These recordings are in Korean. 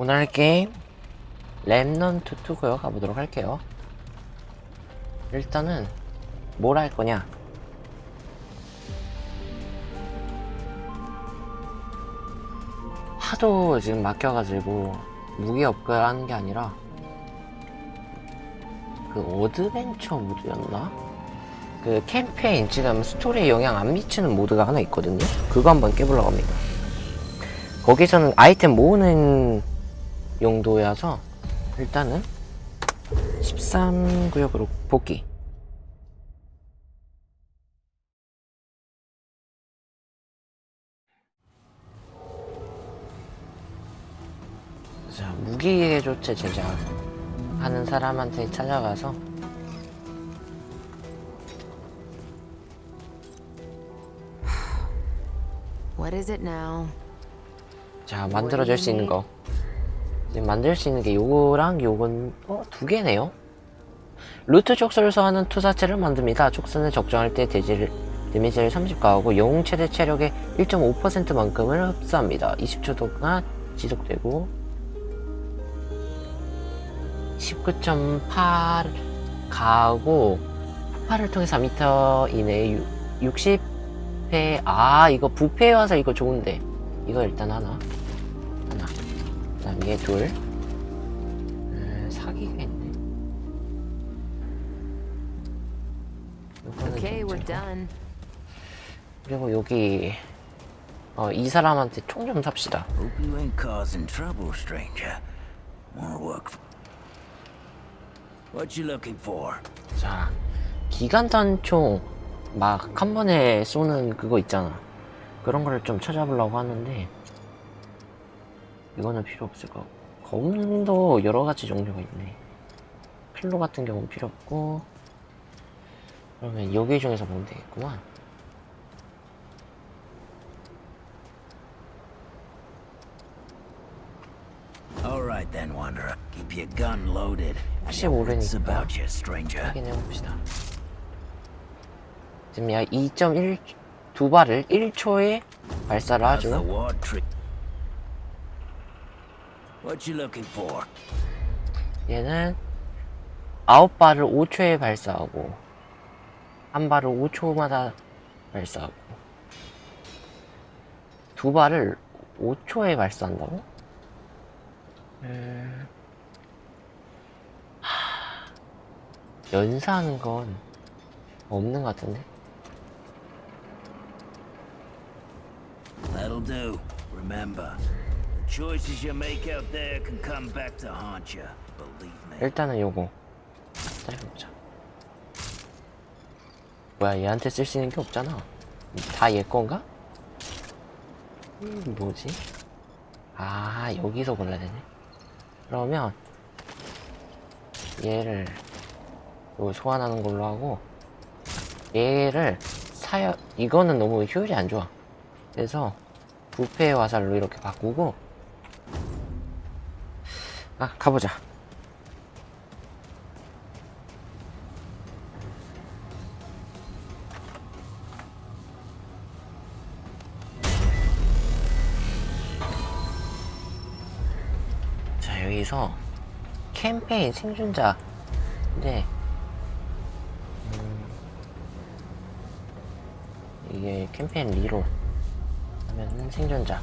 오늘 할 게임 랩넌트 2고요. 가보도록 할게요. 일단은 뭘 할 거냐? 하도 지금 막혀가지고 무기 업글 하는 게 아니라 그 어드벤처 모드였나? 그 캠페인 지금 스토리에 영향 안 미치는 모드가 하나 있거든요. 그거 한번 깨보려고 합니다. 거기서는 아이템 모으는 용도여서 일단은 13구역으로 복귀 자 무기의 조체 제작 하는 사람한테 찾아가서 What is it now? 자 만들어줄 수 있는 거 만들 수 있는 게 요거랑 요건 어? 두 개네요. 루트 촉수를 소화하는 투사체를 만듭니다. 촉수는 적정할 때 대지를 데미지를 30 가하고 영웅 최대 체력의 1.5%만큼을 흡수합니다. 20초 동안 지속되고 19.8 가하고 폭발을 통해 4m 이내에 60회. 아 이거 부패 와서 이거 좋은데. 이거 일단 하나 다음 얘 둘. 음, 사기가 있네. 요거는 Okay, we're done. 그리고 여기 어, 이 사람한테 총 좀 삽시다. Hope you ain't causing trouble, stranger. Wanna work? What you looking for? 자, 기간탄 총막 한 번에 쏘는 그거 있잖아. 그런 거를 좀 찾아보려고 하는데 이거는 필요 없을 것 같고 검도 여러 가지 종류가 있네. 필로 같은 경우는 필요 없고 그러면 여기 중에서 보면 되겠구만. All right then, wanderer. Keep your gun loaded. 혹시 모르니까 about you, stranger. 확인해 봅시다. 지금 약 2.1 두 발을 1초에 발사를 하죠. What you looking for? 얘는 아홉 발을 5초에 발사하고 한 발을 5초마다 발사하고 두 발을 5초에 발사한다고? 음... 하... 연사하는 건 없는 것 같은데? That'll do. Remember, choices you make out there can come back to haunt you. Believe me. 일단은 요거 짧아보자 뭐야 얘한테 쓸 수 있는 게 없잖아 다 얘 건가? 음, 뭐지? 아 여기서 골라야 되네 그러면 얘를 요 소환하는 걸로 하고 얘를 사야 이거는 너무 효율이 안 좋아 그래서 부패 화살로 이렇게 바꾸고 아 가보자. 자 여기서 캠페인 생존자인데 음, 이게 캠페인 리로 하면은 생존자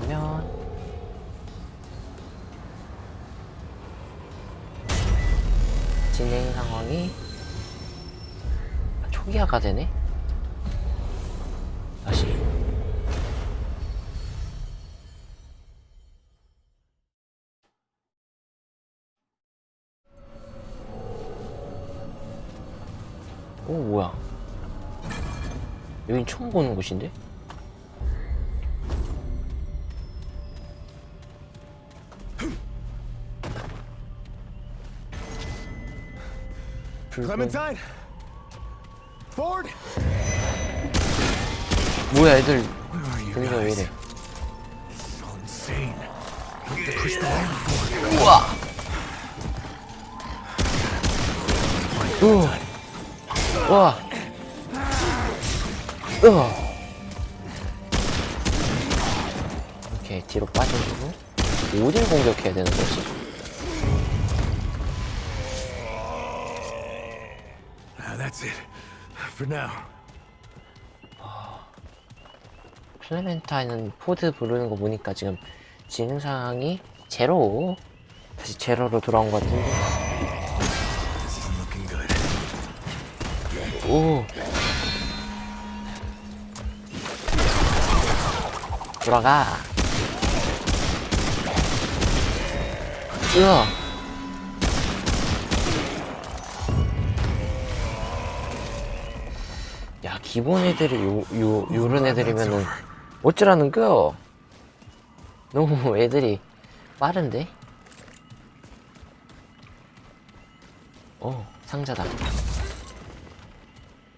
그러면 진행 상황이 아, 초기화가 되네? 다시. 오 뭐야? 여긴 처음 보는 곳인데? Clementine. Ford. 뭐야 애들 분위기가 왜 이래? 우와. 우와. 우아, 우와. 오케이 뒤로 빠져주고 어딜 공격해야 되는 거지? That's it. For now. 클레멘타인은 포드 부르는 거 보니까 지금 진상이 제로 다시 제로로 돌아온 것 같은데 This isn't looking good. 오 돌아가 으아 기본 애들이 요, 요, 요런 애들이면은 어쩌라는 거 너무 애들이 빠른데? 어 상자다.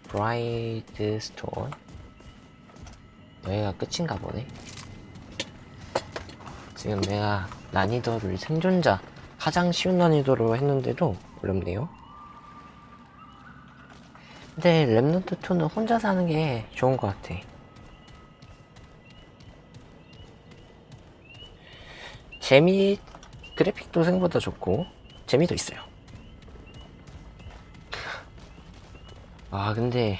브라이드 스톤 여기가 끝인가 보네. 지금 내가 난이도를 생존자 가장 쉬운 난이도로 했는데도 어렵네요 근데 랩넌트 2는 혼자 사는 게 좋은 것 같아. 재미 그래픽도 생각보다 좋고 재미도 있어요. 아 근데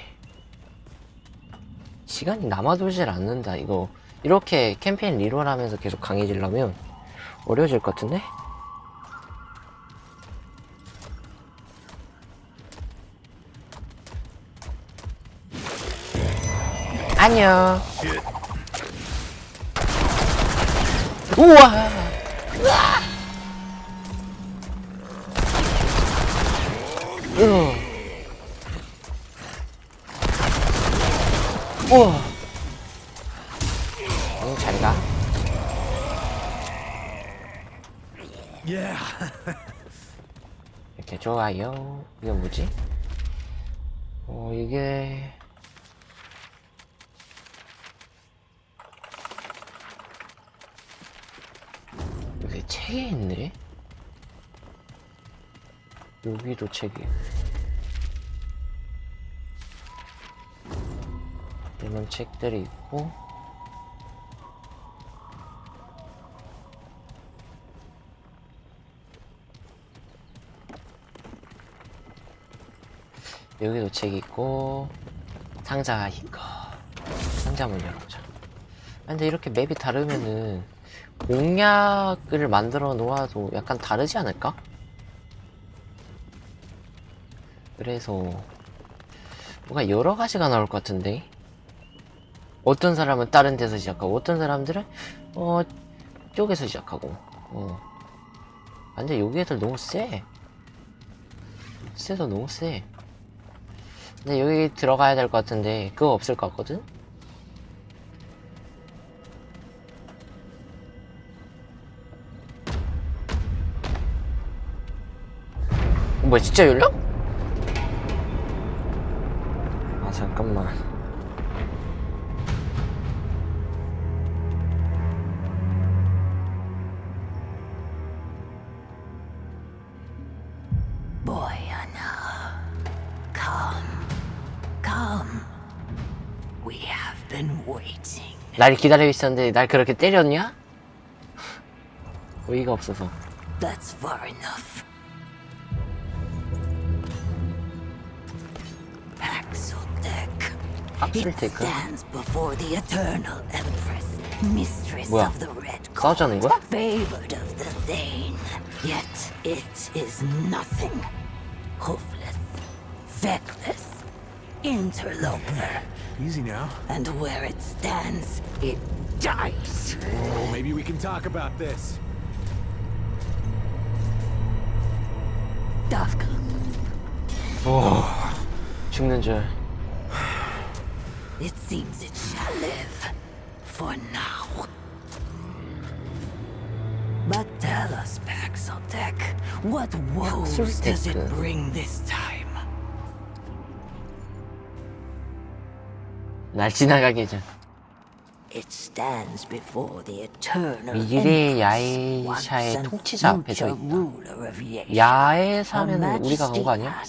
시간이 남아돌질 않는다. 이거 이렇게 캠페인 리롤하면서 계속 강해지려면 어려워질 것 같은데? 안녕 우와 으아. 우와. 응, 잘 가. 이렇게 좋아요. 이게 뭐지? 어, 이게. 책이 있네? 여기도 책이. 이런 책들이 있고. 여기도 책 있고 상자 있고 상자 문 열어보자 근데 이렇게 맵이 다르면은 공략을 만들어 놓아도 약간 다르지 않을까? 그래서 뭔가 여러 가지가 나올 것 같은데 어떤 사람은 다른 데서 시작하고 어떤 사람들은 어 쪽에서 시작하고 어 아, 근데 여기 애들 너무 세 세도 너무 세 근데 여기 들어가야 될 것 같은데 그거 없을 것 같거든? 뭐야 진짜 열려? 아 잠깐만 Boy, Anna. Come. Come. We have been waiting. 날 기다리고 있었는데 날 그렇게 때렸냐? 어이가 없어서 That's far enough. stands before the eternal empress, mistress 뭐야? of the red 싸우자는 거야? favored of the Thane. Yet it is nothing. Hoofless, feckless, interloper. Easy now. And where it stands, it dies. Oh, maybe we can talk about this. Dafka. 죽는 줄 It seems it shall live. For now. But tell us, Paxotech, what woes does it Paxotech. bring this time? 날 지나가게 좀 It stands before the eternal 미래의 empress, 야외샤의 once and 통치자 앞에 서 future 있다. ruler of Yesha. 야외 Her 사면은 우리가 간 거 Majesty 아니야?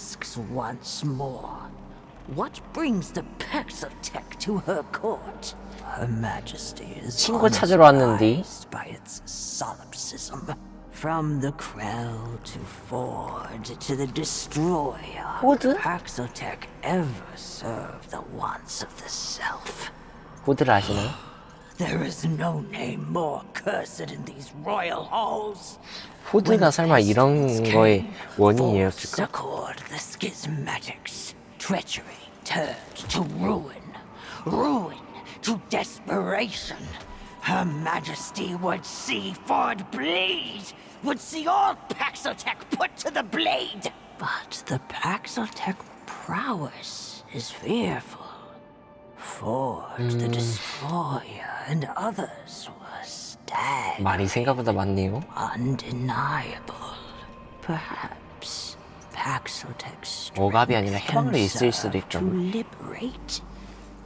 asks once more. What brings the Paxotech to her court? Her Majesty is 친구 찾으러 왔는데. unsurprised by its solipsism. From the Krell to Ford to the Destroyer, Ford? Paxotech ever served the wants of the self. 보드를 아시나요? There is no name more cursed in these royal halls. 포드가 설마 이런 거의 원인이었을까? Succored the schismatics. Treachery turned to ruin. Ruin to desperation. Her Majesty would see Ford bleed. Would see all Paxotech put to the blade. But the Paxotech prowess is fearful. Ford the Destroyer and others were stagged 말이 생각보다 많네요. undeniable. Perhaps Paxotech's 억압이 아니라 strength 해방을 can 있을 수도 serve to 있죠. liberate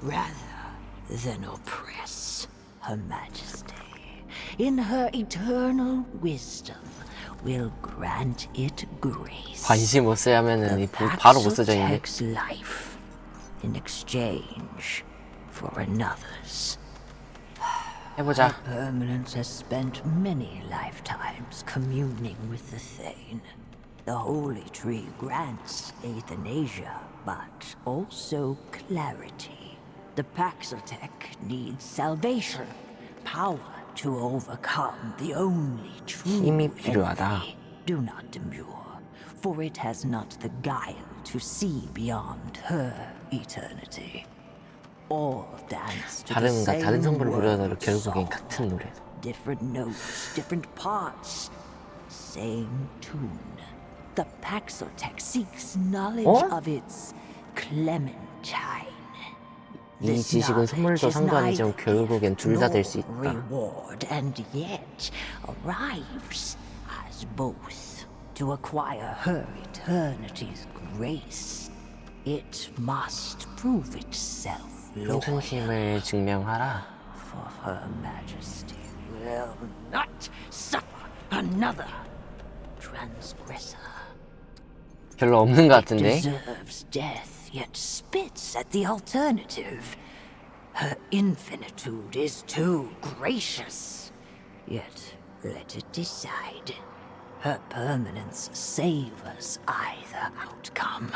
rather than oppress Her Majesty. In her eternal wisdom, will grant it grace. 관심 없어야 하면은 The 이 보- 바로 못 쓰죠 이제. Paxotech's life in exchange for another's. 해보자. Permanence has spent many lifetimes communing with the Thane. the Holy Tree grants euthanasia, but also clarity. The Paxotech needs salvation, power to overcome the only true enemy. Do not demur, for it has not the guile to see beyond her eternity. All dance to the same world song. Different notes, different parts, same tune The Paxotech seeks knowledge 어? of its Clementine. 이 This 지식은 knowledge 선물도 is 상도 아니지만 neither 결국엔 gift 둘 다 될 수 nor 있다. Reward, and yet arrives as both to acquire her eternity's grace. It must prove itself loyal. 청순심을 증명하라. For her majesty will not suffer another transgressor. 별로 없는 것 같은데. Deserves death, yet spits at the alternative. Her infinitude is too gracious. Yet let it decide. Her permanence savors either outcome.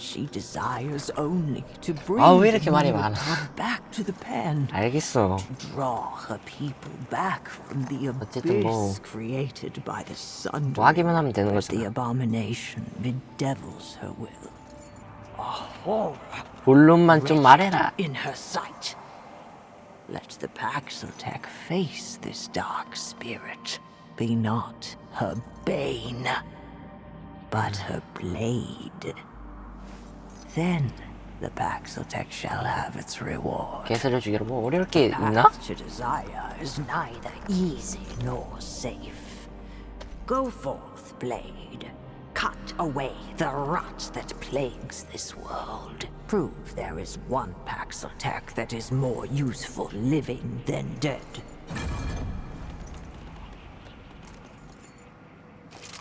She desires only to bring 아, 왜 이렇게 the 말이 new 많아? blood back to the pen. 알겠어. draw her people back from the 어쨌든 뭐- abyss created by the sun. 뭐 하기만 하면 되는 The 거잖아. abomination bedevils her will. A horror 본론만 좀 말해라. in her sight. Let the Paxotech face this dark spirit. Be not her bane, but her blade. Then the Paxotech shall have its reward. 개수를 주기로 뭐 어려울 게 있나? path to desire is neither easy nor safe. Go forth, blade. Cut away the rot that plagues this world. Prove there is one Paxotech that is more useful living than dead.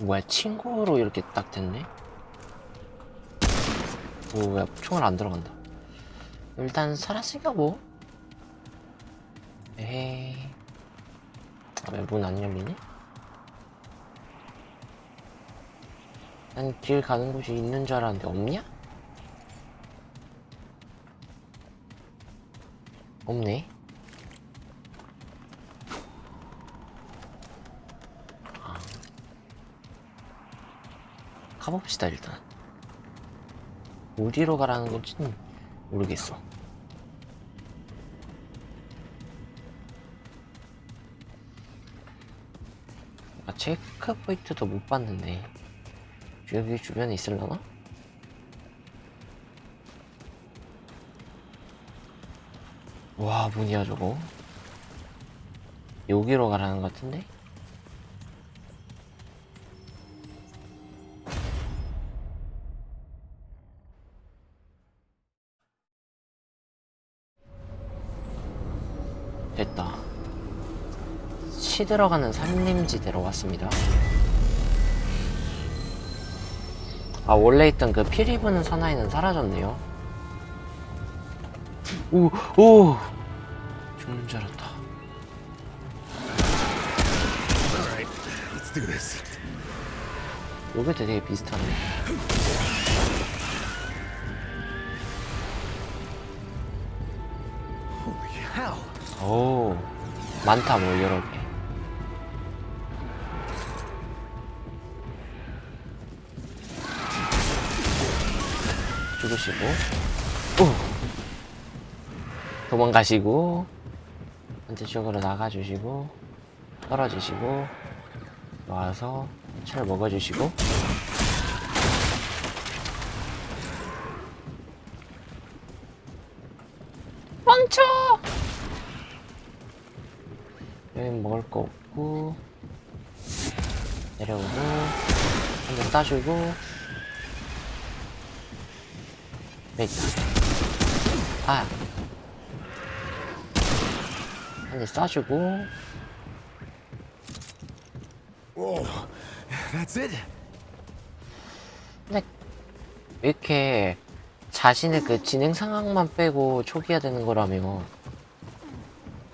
뭐야 친구로 이렇게 딱 됐네? 오야 총알 안 들어간다. 일단 살았으니까 뭐. 에헤이. 아, 왜문안 열리네? 난길 가는 곳이 있는 줄 알았는데 없냐? 없네. 가봅시다 일단 어디로 가라는 건지는 모르겠어 아 체크 포인트도 못 봤는데 여기 주변에 있을려나? 와 뭐냐 저거 여기로 가라는 것 같은데? 됐다. 시들어가는 산림지대로 왔습니다. 아 원래 있던 그 피리 부는 사나이는 사라졌네요. 오, 오! 죽는 줄 알았다. 요게 되게 비슷하네. 오, 많다, 뭐, 여러 개. 죽으시고, 오! 도망가시고, 반대쪽으로 나가주시고, 떨어지시고, 와서, 철 먹어주시고, 멈춰! 여기 먹을 거 없고 내려오고 한 대 싸주고 여기 있다 아! 한대 싸주고 Whoa, that's it? 근데 왜 이렇게 자신의 그 진행 상황만 빼고 초기화 되는 거라며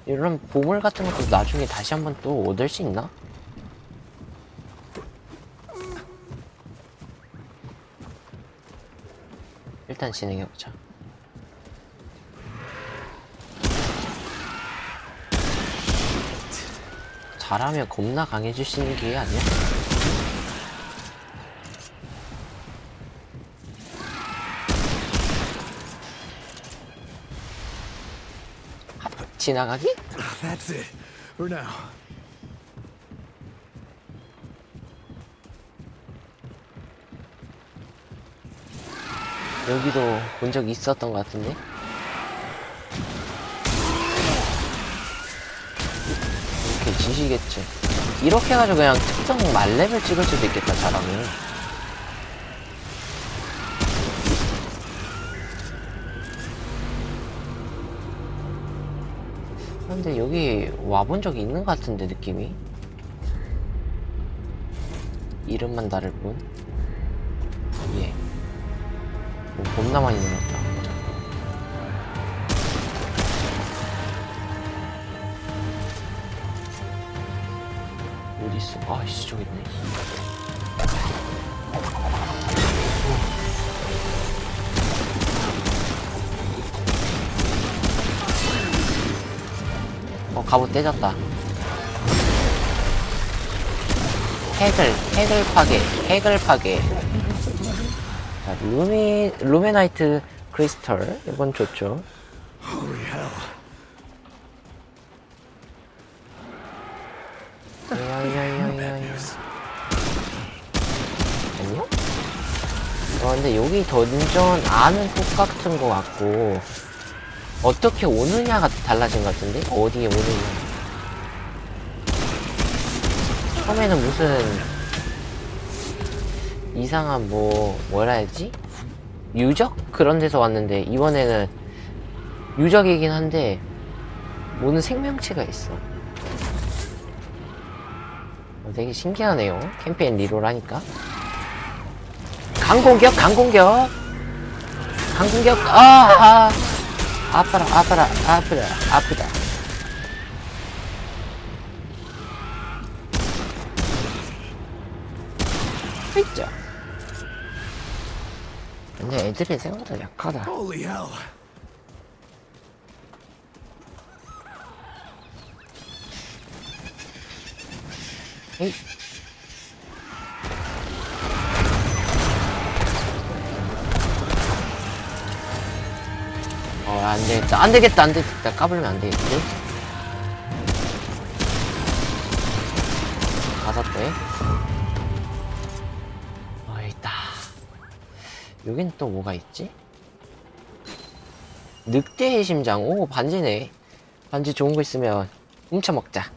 이런 보물 같은 것도 나중에 다시 한번 또 얻을 수 있나? 일단 진행해보자 잘하면 겁나 강해질 수 있는 기회 아니야? 지나가기? That's it. For now. 여기도 본 적 있었던 것 같은데? 이렇게 지시겠지. 이렇게 해가지고 그냥 특성 만렙을 찍을 수도 있겠다, 잘하면. 근데 여기 와본 적이 있는 것 같은데, 느낌이? 이름만 다를 뿐. 예. 뭐 겁나 많이 늘었다. 어디 있어? 아이씨 저기 있네. 어 갑옷 떼졌다. 핵을 핵을 파괴 핵을 파괴. 자, 루미, 루메나이트 크리스털. 이건 좋죠. 야야야야야. 아니요? 어, 근데 여기 던전 안은 똑같은 것 같고, 어떻게 오느냐가 달라진 것 같은데? 어디에 오느냐. 처음에는 무슨, 이상한 뭐, 뭐라 해야지? 유적? 그런 데서 왔는데, 이번에는 유적이긴 한데, 오는 생명체가 있어. 어, 되게 신기하네요. 캠페인 리롤 하니까. 강공격, 강공격! 강공격, 아, 아! 아파라, 아파라, 아프다, 아프다. 있죠. 근데 애들이 생각보다 약하다. 에이. 어, 안 되겠다. 안 되겠다. 안 되겠다. 까불면 안 되겠지? 다섯 대. 여긴 또 뭐가 있지? 늑대의 심장. 오, 반지네. 반지 좋은 거 있으면 훔쳐먹자.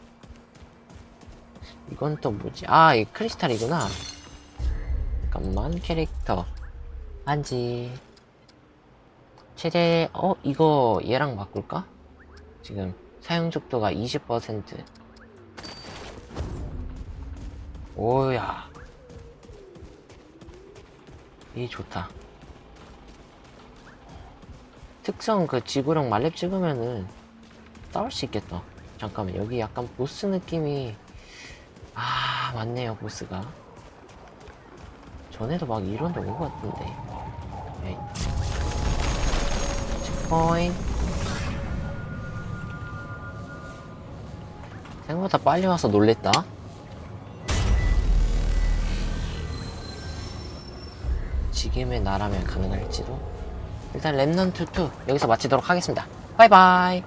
이건 또 뭐지? 아, 이 크리스탈이구나. 잠깐만, 캐릭터. 반지. 최대, 어, 이거 얘랑 바꿀까? 지금 사용족도가 20%. 오야. 이 좋다. 특성 그 지구랑 말렙 찍으면은 싸울 수 있겠다. 잠깐만 여기 약간 보스 느낌이 아 맞네요 보스가. 전에도 막 이런 데온 것 같은데. 에이. 체크포인트. 생각보다 빨리 와서 놀랬다. 지금의 나라면 가능할지도. 일단 랩넌트 2 여기서 마치도록 하겠습니다. 바이바이.